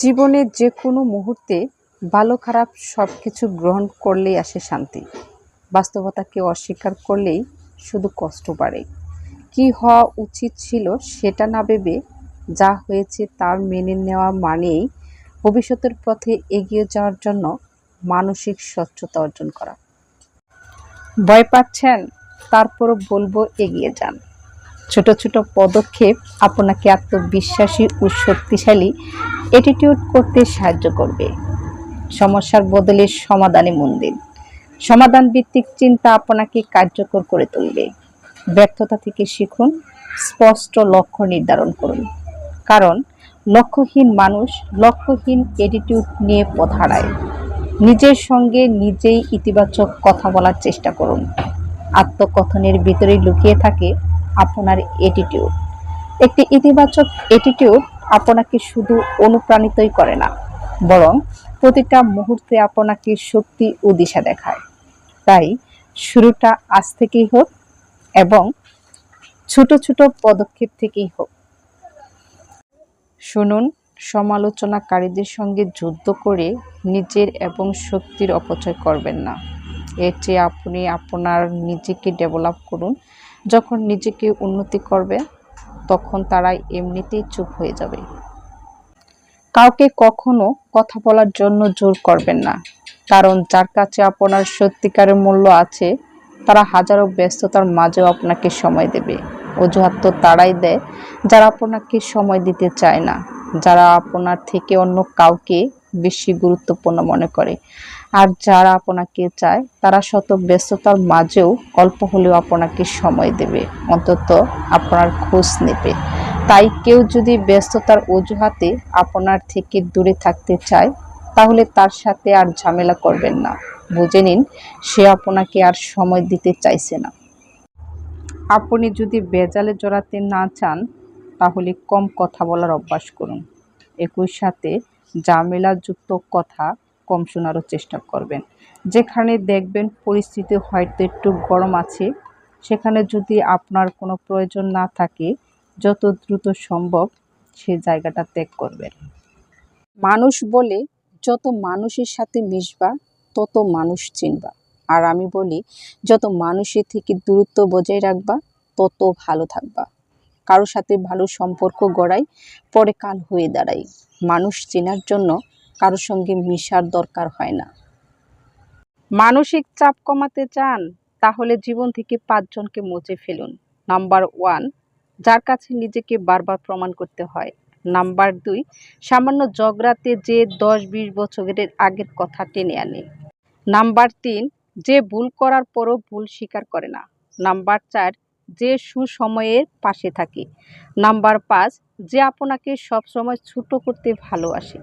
জীবনে যে কোনো মুহূর্তে ভালো খারাপ সব কিছু গ্রহণ করলেই আসে শান্তি। বাস্তবতাকে অস্বীকার করলেই শুধু কষ্ট বাড়ে। কি হওয়া উচিত ছিল সেটা না ভেবে যা হয়েছে তার মেনে নেওয়া মানেই ভবিষ্যতের পথে এগিয়ে যাওয়ার জন্য মানসিক স্বচ্ছতা অর্জন করা। ভয় পাচ্ছেন, তারপরও বলব এগিয়ে যান। ছোট ছোট পদক্ষেপ আপনাকে আত্মবিশ্বাসী ও শক্তিশালী অ্যাটিটিউড করতে সাহায্য করবে। সমস্যার বদলে সমাধানে মন দিন সমাধান ভিত্তিক চিন্তা আপনাকে কার্যকর করে তুলবে। ব্যর্থতা থেকে শিখুন, স্পষ্ট লক্ষ্য নির্ধারণ করুন। কারণ, লক্ষ্যহীন মানুষ লক্ষ্যহীন অ্যাটিটিউড নিয়ে পথ হারায়। নিজের সঙ্গে নিজেই ইতিবাচক কথা বলার চেষ্টা করুন। আত্মকথনের ভিতরে লুকিয়ে থাকে আপনার অ্যাটিটিউড একটি ইতিবাচক অ্যাটিটিউড আপনাকে শুধু অনুপ্রাণিতই করে না, বরং প্রতিটা মুহূর্তে আপনাকে শক্তি ও দিশা দেখায়। তাই শুরুটা আজ থেকেই হোক এবং ছোট ছোট পদক্ষেপ থেকেই হোক। শুনুন, সমালোচনাকারীদের সঙ্গে যুদ্ধ করে নিজের এবং শক্তির অপচয় করবেন না। এর চেয়ে আপনি আপনার নিজেকে ডেভেলপ করুন, যখন নিজেকে উন্নতি করবে তখন তারা এমনিতেই চুপ হয়ে যাবে। কাউকে কখনো কথা বলার জন্য জোর করবেন না, কারণ যার কাছে আপনার সত্যিকারের মূল্য আছে, তারা হাজারো ব্যস্ততার মাঝেও আপনাকে সময় দেবে। অজুহাত তো তারাই দেয়, যারা আপনাকে সময় দিতে চায় না, যারা আপনার থেকে অন্য কাউকে বেশি গুরুত্বপূর্ণ মনে করে। আর যারা আপনাকে চায়, তারা শত ব্যস্ততার মাঝেও অল্প হলেও আপনাকে সময় দেবে। অন্তত আপনার খোঁজ নেবে। তাই কেউ যদি ব্যস্ততার অজুহাতে আপনার থেকে দূরে থাকতে চায়, তাহলে তার সাথে আর ঝামেলা করবেন না। বুঝে নিন, সে আপনাকে আর সময় দিতে চাইছে না। আপনি যদি বেজালে জড়াতে না চান, তাহলে কম কথা বলার অভ্যাস করুন। একই সাথে ঝামেলাযুক্ত কথা কম শোনারও চেষ্টা করবেন। যেখানে দেখবেন পরিস্থিতি হয়তো একটু গরম আছে, সেখানে যদি আপনার কোনো প্রয়োজন না থাকে, যত দ্রুত সম্ভব সে জায়গাটা ত্যাগ করবেন। মানুষ বলে, যত মানুষের সাথে মিশবা, তত মানুষ চিনবা। আর আমি বলি, যত মানুষের থেকে দূরত্ব বজায় রাখবা, তত ভালো থাকবা। কারোর সাথে ভালো সম্পর্ক গড়াই পরে কাল হয়ে দাঁড়াই। মানুষ চেনার জন্য কারোর সঙ্গে মিশার দরকার হয় না। মানসিক চাপ কমাতে চান, তাহলে জীবন থেকে পাঁচজনকে মুছে ফেলুন। নাম্বার ওয়ান, যার কাছে নিজেকে বারবার প্রমাণ করতে হয়। নাম্বার দুই, সামান্য জগরাতে যে দশ বিশ বছরের আগের কথা টেনে আনে। নাম্বার তিন, যে ভুল করার পরও ভুল স্বীকার করে না। নাম্বার চার, যে সুসময়ের পাশে থাকে। নাম্বার পাঁচ, যে আপনাকে সবসময় ছোট করতে ভালোবাসে।